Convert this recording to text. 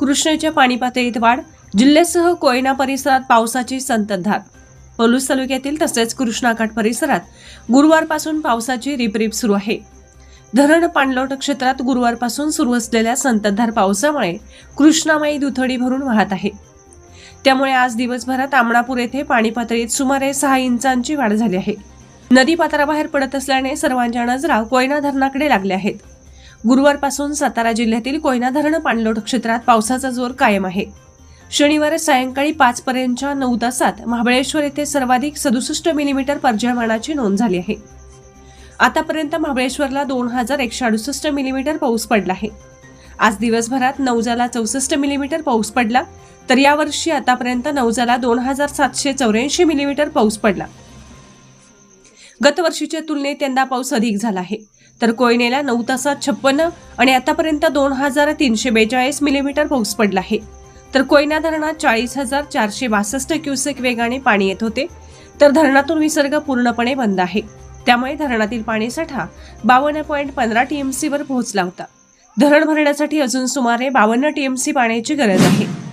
कृष्णेच्या पाणी पातळीत वाढ जिल्ह्यासह कोयना परिसरात पावसाची संततधार. पलूस तालुक्यातील तसेच कृष्णाघाट परिसरात गुरुवारपासून पावसाची रिपरिप सुरू आहे. धरण पाणलोट क्षेत्रात गुरुवारपासून सुरू असलेल्या संततधार पावसामुळे कृष्णामाई दुथडी भरून वाहत आहे. त्यामुळे आज दिवसभरात आमणापूर येथे पाणी पातळीत सुमारे सहा इंचांची वाढ झाली आहे. नदी पात्राबाहेर पडत असल्याने सर्वांच्या नजरा कोयना धरणाकडे लागल्या आहेत. गुरुवारपासून सातारा जिल्ह्यातील कोयना धरण पाणलोट क्षेत्रात पावसाचा जोर कायम आहे. शनिवार सायंकाळी पाच पर्यंतच्या नऊ तासात महाबळेश्वर येथे सर्वाधिक सदुसष्ट मिलीमीटर पर्जन्यमानाची नोंद झाली आहे. आतापर्यंत महाबळेश्वरला दोन हजार एकशे अडुसष्ट मिलीमीटर पाऊस पडला आहे. आज दिवसभरात नवजाला चौसष्ट मिलीमीटर पाऊस पडला तर यावर्षी आतापर्यंत नवजाला दोन हजार सातशे चौऱ्याऐंशी मिलीमीटर पाऊस पडला. गतवर्षीच्या तुलनेत यंदा पाऊस अधिक झाला आहे. तर कोयनेला नऊ तासात छप्पन्न आणि आतापर्यंत दोन हजार तीनशे बेचाळीस मिलीमीटर पाऊस पडला आहे. तर कोयना धरणात चाळीस हजार चारशे बासष्ट क्युसेक वेगाने पाणी येत होते. तर धरणातून विसर्ग पूर्णपणे बंद आहे. त्यामुळे धरणातील पाणीसाठा बावन्न पॉईंट पंधरा टीएमसीवर पोहोचला होता. धरण भरण्यासाठी अजून सुमारे बावन्न टीएमसी पाण्याची गरज आहे.